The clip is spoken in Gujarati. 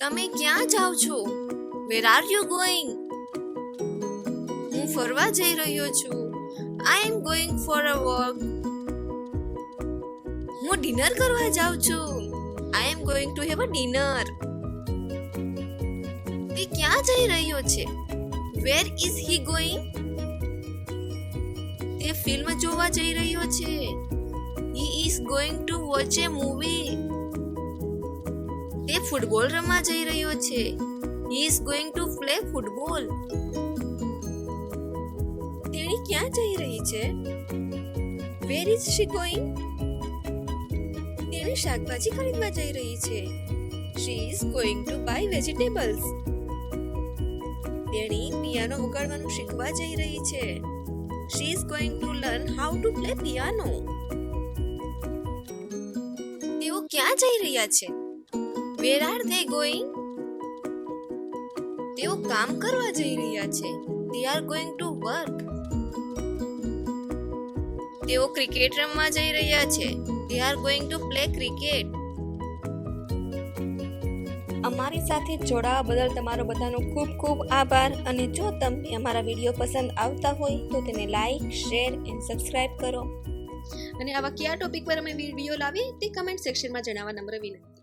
તમે ક્યાં જાઓ છો? વેર આર યુ ગોઈંગ હું ફરવા જઈ રહ્યો છું. I am going for a walk હું ડિનર કરવા જાઉં છું. I am going to have a dinner તે ક્યાં જઈ રહ્યો છે? વેર ઇઝ હી ગોઈંગ તે ફિલ્મ જોવા જઈ રહ્યો છે. He is going to watch a movie તે ફૂટબોલ રમવા જઈ રહ્યો છે. He is going to play football તેણી ક્યાં જઈ રહી છે? વેર ઇઝ શી ગોઈંગ તેણી શાકભાજી ખરીદવા જઈ રહી છે. She is going to buy vegetables તેણી પિયાનો વગાડવાનું શીખવા જઈ રહી છે. She is going to learn how to play piano તેઓ ક્યાં જઈ રહ્યા છે? Where are they going? તેઓ કામ કરવા જઈ રહ્યા છે. They are going to work તેઓ ક્રિકેટ રમવા જઈ રહ્યા છે. They are going to play cricket અમારી સાથે જોડાવા બદલ તમારો બધાનો ખૂબ ખૂબ આભાર. અને જો તમને અમારા વીડિયો પસંદ આવતા હોય તો તેને લાઈક શેર એન્ડ સબસ્ક્રાઇબ કરો. અને આવા કયા ટોપિક પર અમે વીડિયો લાવીએ તે કમેન્ટ સેક્શનમાં જણાવવા નમ્ર વિનંતી.